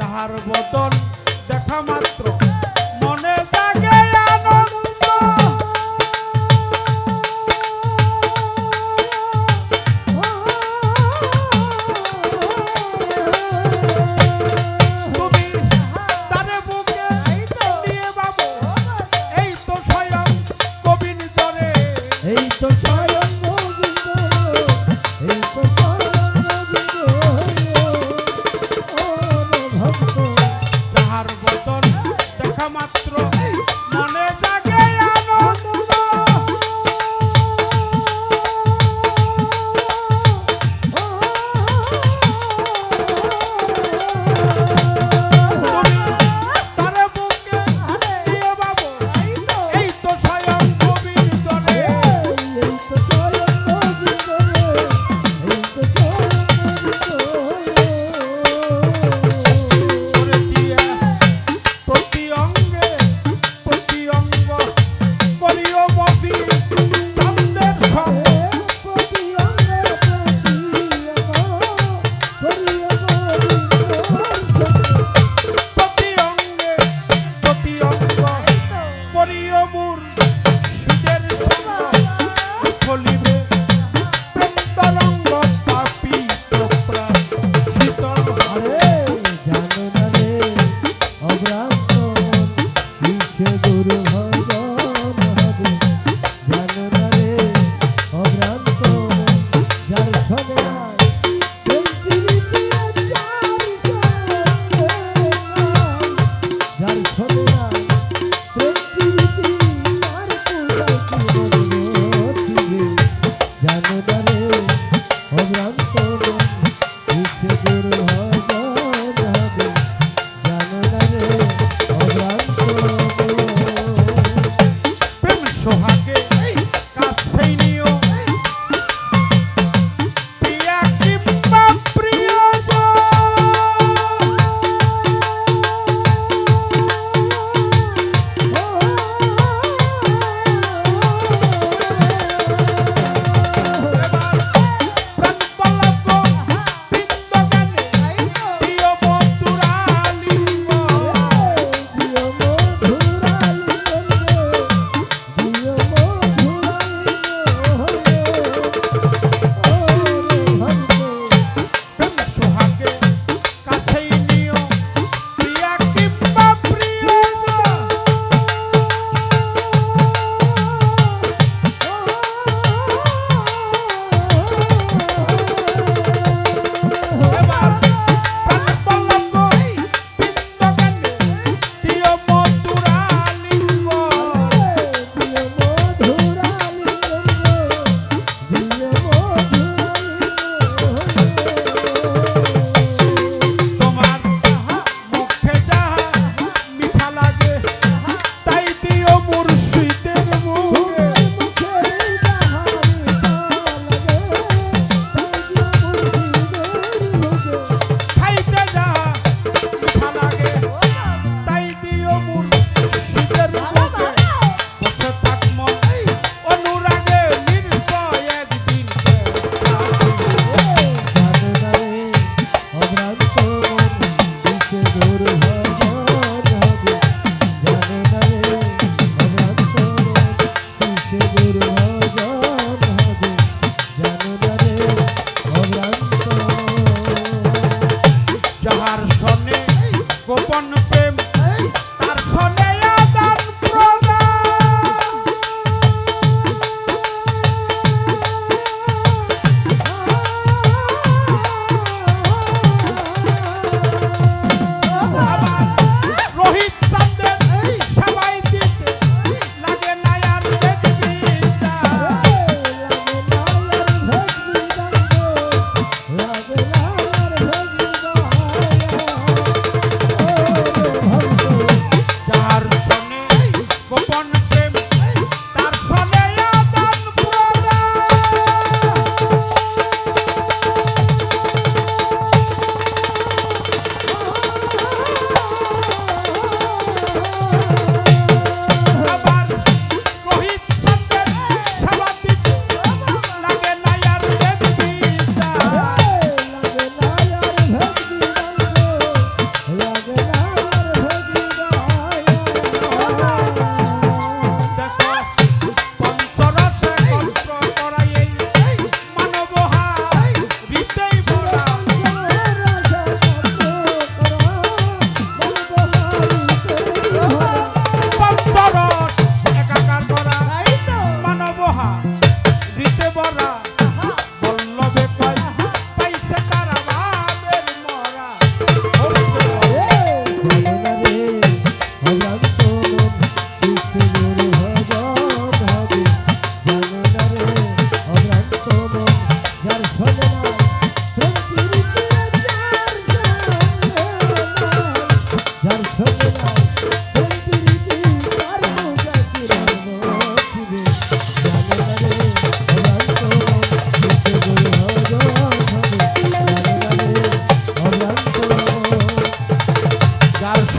যাহার বদন দেখা মাত্র। মনে জাগে আনন্দ। রে অভ্রান্ত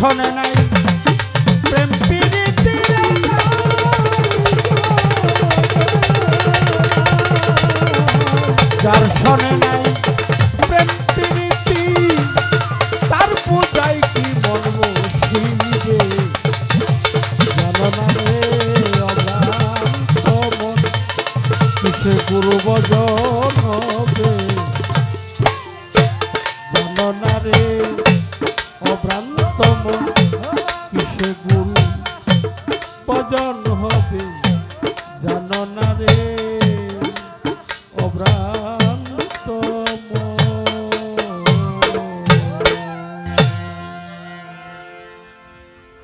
শোনে নাই। প্রেম প্রীতি যার শোনে নাই তার পূজায় কি মন বসিবে? জানো না রে অভ্রান্ত মন, কিসে গুরু বজন Eu Fernando Rodrigues.